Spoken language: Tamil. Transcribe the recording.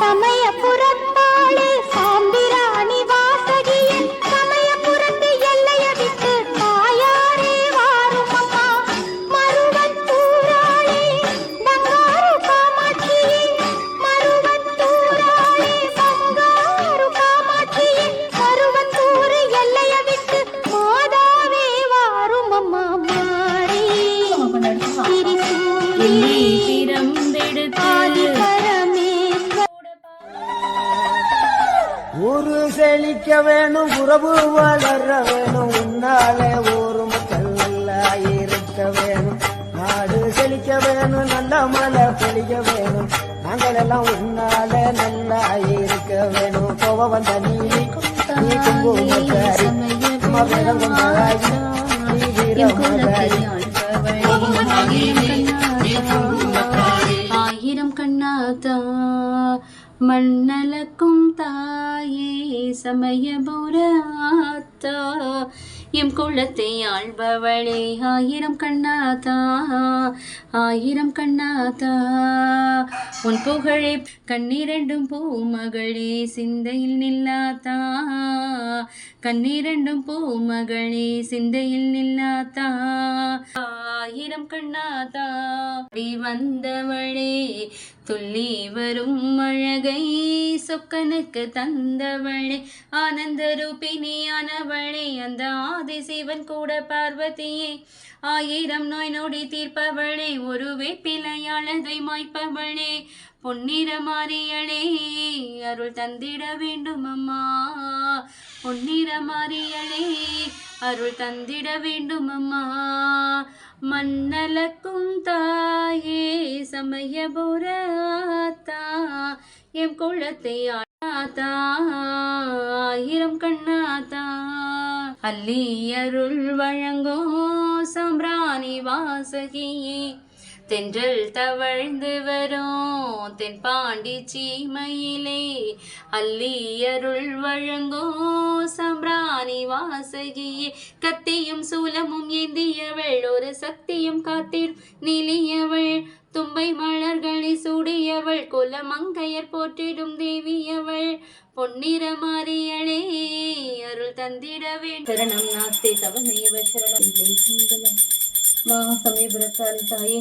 சமயபுரத்தாளே சாம்பிராணி வாசகியின் சமயபுரத்து எல்லைய விட்டு தாயாரே வாரும் அம்மா மருவத்தூராளே பங்காரு காமாட்சியே மருவத்தூராளே பங்காரு காமாட்சியே மருவத்தூர் எல்லைய விட்டு மாதாவே வாரும் அம்மா மாறி திரிசூலி ஊரு செழிக்க வேணும் உறவு வளர வேணும். உன்னாலே ஊரு மக்கள் நல்லா இருக்க வேணும். நாடு செழிக்க வேணும் நல்ல மழை பொழிய வேணும். நாங்கள் எல்லாம் உன்னாலே நல்லா இருக்க வேணும். கோவ வந்த நீலி நீ குங்குமக்காரி அம்மா வேகம் நீ வீரமகாரி மண்ணலக்கும் தாயே சமயபுராத்தா. எம் குளத்தை ஆள்பவளே ஆயிரம் கண்ணாதா ஆயிரம் கண்ணாதா உன் புகழே கண்ணிரண்டும் பூமகளே சிந்தையில் நில்லாத்தா. கண்ணிரண்டும் பூமகளே சிந்தையில் நில்லாத்தா. ஆயிரம் கண்ணாதா வந்தவளே துள்ளி வரும் அழகை சொக்கனுக்கு தந்தவளே. ஆனந்த ரூபிணியானவளே அந்த ஆதிசிவன் கூட பார்வதியே. ஆயிரம் நோய் நொடி தீர்ப்பவளே ஒரு வேப்பிலையாளதை மாய்ப்பவளே. பொன்னிற மாறியளே அருள் தந்திட வேண்டும் அம்மா. பொன்னிற மாறியளே அருள் தந்திட வேண்டும் அம்மா. மன்னலக்கும் தாயே சமய சமயபுரத்தா எம் குளத்தை ஆத்தா ஆயிரம் கண்ண அல்லி அருள் வழங்கோ சம்ராணி வாசகியே தென்றல் தவழ்ந்து வரும் தென் பாண்டி சீமையிலே. அல்லி அருள் வழங்கோ சம்ராணி வாசகியே கத்தியும் சூலமும் ஏந்தியவள் ஒரு சக்தியும் காத்திடும் நிலியவள். தும்பை மலர்களை சூடியவள் குலமங்கையர் போற்றிடும் தேவியவள். பொன்னிற மாறியளே அருள் தந்திட வேண்டும். சரணம் நாஸ்தி தவமேவ சரணம். மா சமயபுரத்தாரி தாயே